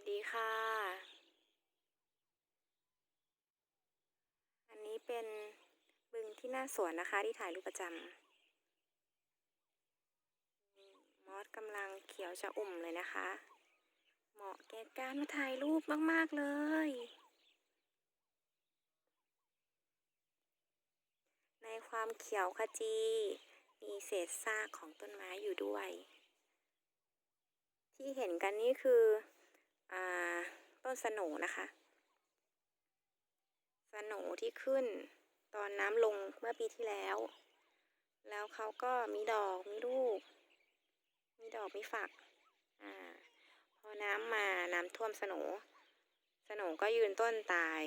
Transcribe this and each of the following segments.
สดีค่ะ อันนี้เป็นบึงที่หน้าสวนนะคะ ที่ถ่ายรูปประจำมอสกำลังเขียวชะอุ่มเลยนะคะ เหมาะแก่การมาถ่ายรูปมาก ๆ เลย ในความเขียวขจี มีเศษซากของต้นไม้อยู่ด้วยที่เห็นกันนี่คือ ต้นสโหนนะคะ สโหนที่ขึ้นตอนน้ำลงเมื่อปีที่แล้ว แล้วเขาก็มีดอกมีลูก มีดอกมีฝักอ่าพอน้ำมาน้ำท่วมสโหนสโหนก็ยืนต้นตาย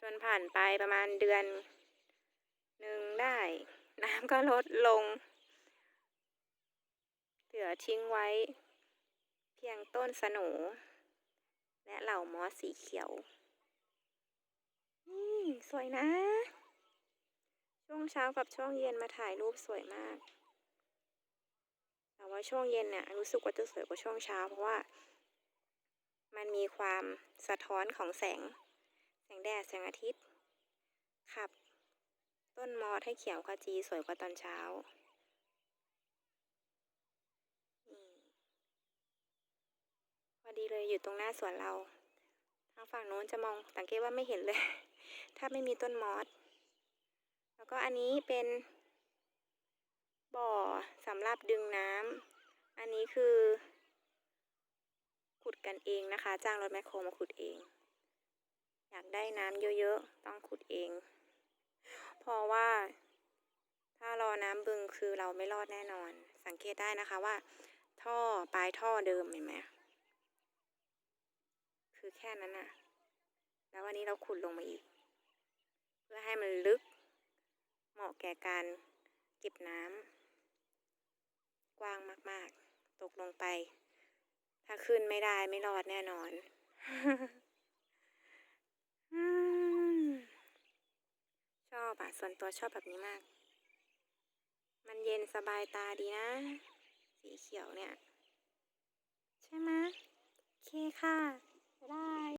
จนผ่านไปประมาณเดือนหนึ่งได้ น้ำก็ลดลงเหลือทิ้งไว้ เพียงต้นสโหนและเหล่ามอสสีเขียวนี่สวยนะ ช่วงเช้ากับช่วงเย็นมาถ่ายรูปสวยมาก แต่ว่าช่วงเย็นเนี่ยรู้สึกว่าจะสวยกว่าช่วงเช้า เพราะว่า มันมีความสะท้อนของแสง แสงแดดแสงอาทิตย์ขับ ต้นมอสให้เขียวขจีสวยกว่าตอนเช้า นี่พ อดีเลยอยู่ตรงหน้าสวนเรา ทางฝั่งโน้นจะมองสังเกตว่าไม่เห็นเลย ถ้าไม่มีต้นมอส แล้วก็อันนี้เป็น บ่อสำหรับดึงน้ำ อันนี้คือ ขุดกันเองนะคะ จ้างรถแมคโครมาขุดเอง อยากได้น้ำเยอะๆ ต้องขุดเอง เพราะว่าถ้ารอน้ำบึงคือเราไม่รอดแน่นอน สังเกตได้นะคะว่า ท่อปลายท่อเดิมเห็นไหม คือแค่นั้นน่ะแล้ววันนี้เราขุดลงมาอีก เพื่อให้มันลึก เหมาะแก่การเก็บน้ำกว้างมาก ๆ ตกลงไป ถ้าขึ้นไม่ได้ไม่รอดแน่นอนอชอบอะส่วนตัวชอบแบบนี้มาก มันเย็นสบายตาดีนะ สีเขียวเนี่ย ใช่ไหมโอเคค่ะ Bye.